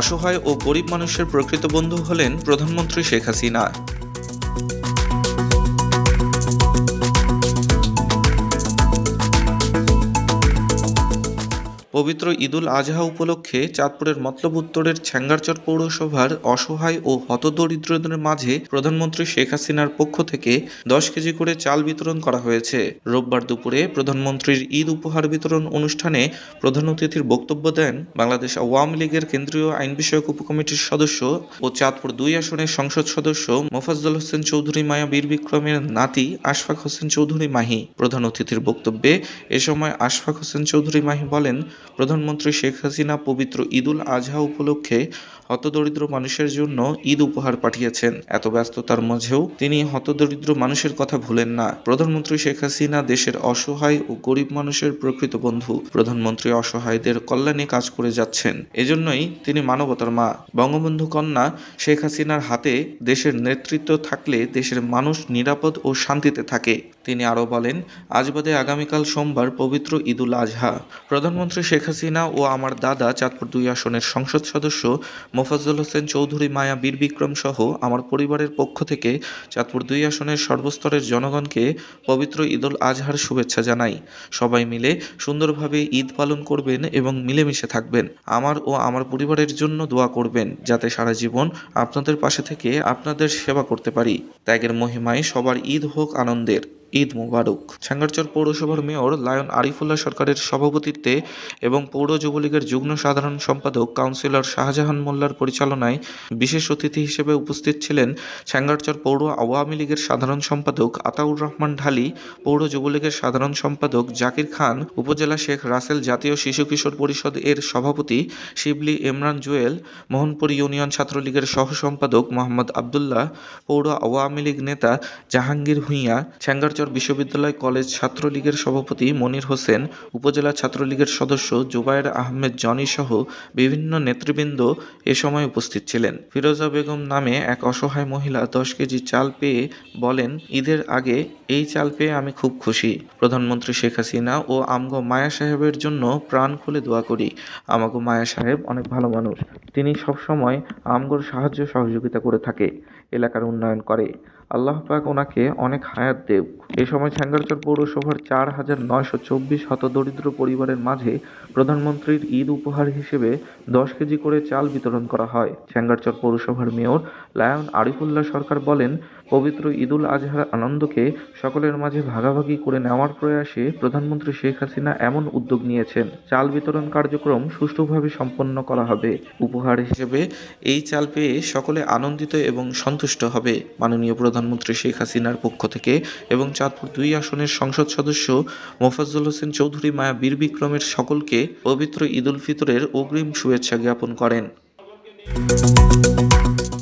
অসহায় ও গরিব মানুষের প্রকৃত বন্ধু হলেন প্রধানমন্ত্রী শেখ হাসিনা। পবিত্র ঈদুল আজহা উপলক্ষে চাঁদপুরের মতলব উত্তরের ছ্যাঙ্গারচর পৌরসভার অসহায় ও হতদরিদ্রদের মাঝে প্রধানমন্ত্রী শেখ হাসিনার পক্ষ থেকে দশ কেজি করে চাল বিতরণ করা হয়েছে। রোববার দুপুরে প্রধানমন্ত্রীর ঈদ উপহার বিতরণ অনুষ্ঠানে প্রধান অতিথির বক্তব্য দেন বাংলাদেশ আওয়ামী লীগের কেন্দ্রীয় আইন বিষয়ক উপকমিটির সদস্য ও চাঁদপুর দুই আসনের সংসদ সদস্য মোফাজ্জল হোসেন চৌধুরী, মায়া বীর বিক্রমের নাতি আশফাক হোসেন চৌধুরী মাহি। প্রধান অতিথির বক্তব্যে এ সময় আশফাক হোসেন চৌধুরী মাহি বলেন প্রধানমন্ত্রী শেখ হাসিনা পবিত্র ঈদুল আজহা উপলক্ষে হতদরিদ্র মানুষের জন্য ঈদ উপহার পাঠিয়েছেন। এত ব্যস্ততার মাঝেও তিনি হতদরিদ্র মানুষের কথা ভুলেন না। প্রধানমন্ত্রী শেখ হাসিনা দেশের অসহায় ও গরিব মানুষের প্রকৃত বন্ধু। প্রধানমন্ত্রী অসহায়দের কল্যাণে কাজ করে যাচ্ছেন। এজন্যই তিনি মানবতার মা। বঙ্গবন্ধু কন্যা শেখ হাসিনার হাতে দেশের নেতৃত্ব থাকলে দেশের মানুষ নিরাপদ ও শান্তিতে থাকে। তিনি আরও বলেন, আজ বাদে আগামীকাল সোমবার পবিত্র ঈদুল আজহা। প্রধানমন্ত্রী শেখ হাসিনা ও আমার দাদা চাঁদপুর দুই আসনের সংসদ সদস্য মোফাজ্জল হোসেন চৌধুরী, মায়া বীর বিক্রম সহ আমার পরিবারের পক্ষ থেকে চাঁদপুর দুই আসনের সর্বস্তরের জনগণকে পবিত্র ঈদুল আজহার শুভেচ্ছা জানাই। সবাই মিলে সুন্দরভাবে ঈদ পালন করবেন এবং মিলেমিশে থাকবেন। আমার ও আমার পরিবারের জন্য দোয়া করবেন যাতে সারা জীবন আপনাদের পাশে থেকে আপনাদের সেবা করতে পারি। ত্যাগের মহিমায় সবার ঈদ হোক আনন্দের। ঈদ মোবারক। ছাঙ্গারচর পৌরসভার মেয়র লায়ন আরিফুল্লাহ সরকারের সভাপতিত্বে এবং পৌর যুবলীগের যুগ্ম সাধারণ সম্পাদক কাউন্সিলর শাহজাহান মোল্লার পরিচালনায় বিশেষ অতিথি হিসেবে উপস্থিত ছিলেন ছাঙ্গারচর পৌর আওয়ামী লীগের সাধারণ সম্পাদক আতাউর রহমান ঢালি, পৌর যুবলীগের সাধারণ সম্পাদক জাকির খান, উপজেলা শেখ রাসেল জাতীয় শিশু কিশোর পরিষদ এর সভাপতি শিবলি ইমরান জুয়েল, মোহনপুর ইউনিয়ন ছাত্রলীগের সহ সম্পাদক মোহাম্মদ আবদুল্লাহ, পৌর আওয়ামী লীগ নেতা জাহাঙ্গীর ভূঁইয়া ছ্যাঙ্গারচর বিশ্ববিদ্যালয় কলেজ ছাত্রলীগের সভাপতি মনির হোসেন, উপজেলা ছাত্রলীগের সদস্য জুবায়ের আহমেদ জনি সহ বিভিন্ন নেতৃবৃন্দ এ সময় উপস্থিত ছিলেন। ফিরোজা বেগম নামে এক অসহায় মহিলা দশ কেজি চাল পেয়ে বলেন, ঈদের আগে এই চাল পেয়ে আমি খুব খুশি। প্রধানমন্ত্রী শেখ হাসিনা ও আমগো মায়া সাহেবের জন্য প্রাণ খুলে দোয়া করি। আমাগো মায়া সাহেব অনেক ভালো মানুষ। তিনি সবসময় আমগোর সাহায্য সহযোগিতা করে থাকে, এলাকার উন্নয়ন করে। আল্লাহ পাক ওনাকে অনেক হায়াত দেব এ সময় ছ্যাঙ্গারচর পৌরসভার চার হাজার নয়শো চব্বিশ হতদরিদ্র পরিবারের মাঝে প্রধানমন্ত্রীর ঈদ উপহার হিসেবে দশ কেজি করে চাল বিতরণ করা হয়। ছ্যাঙ্গারচর পৌরসভার মেয়র লায়ন আরিফুল্লাহ সরকার বলেন, পবিত্র ঈদুল আজহার আনন্দকে সকলের মাঝে ভাগাভাগি করে নেওয়ার প্রয়াসে প্রধানমন্ত্রী শেখ হাসিনা এমন উদ্যোগ নিয়েছেন, চাল বিতরণ কার্যক্রম সুষ্ঠুভাবে সম্পন্ন করা হবে। উপহার হিসেবে এই চাল পেয়ে সকলে আনন্দিত এবং সন্তুষ্ট হবে। মাননীয় প্রধানমন্ত্রী শেখ হাসিনার পক্ষ থেকে এবং চাঁদপুর দুই আসনের সংসদ সদস্য মোফাজ্জল হোসেন চৌধুরী মায়া বীর বিক্রমের সকলকে পবিত্র ঈদ উল ফিতরের অগ্রিম শুভেচ্ছা জ্ঞাপন করেন।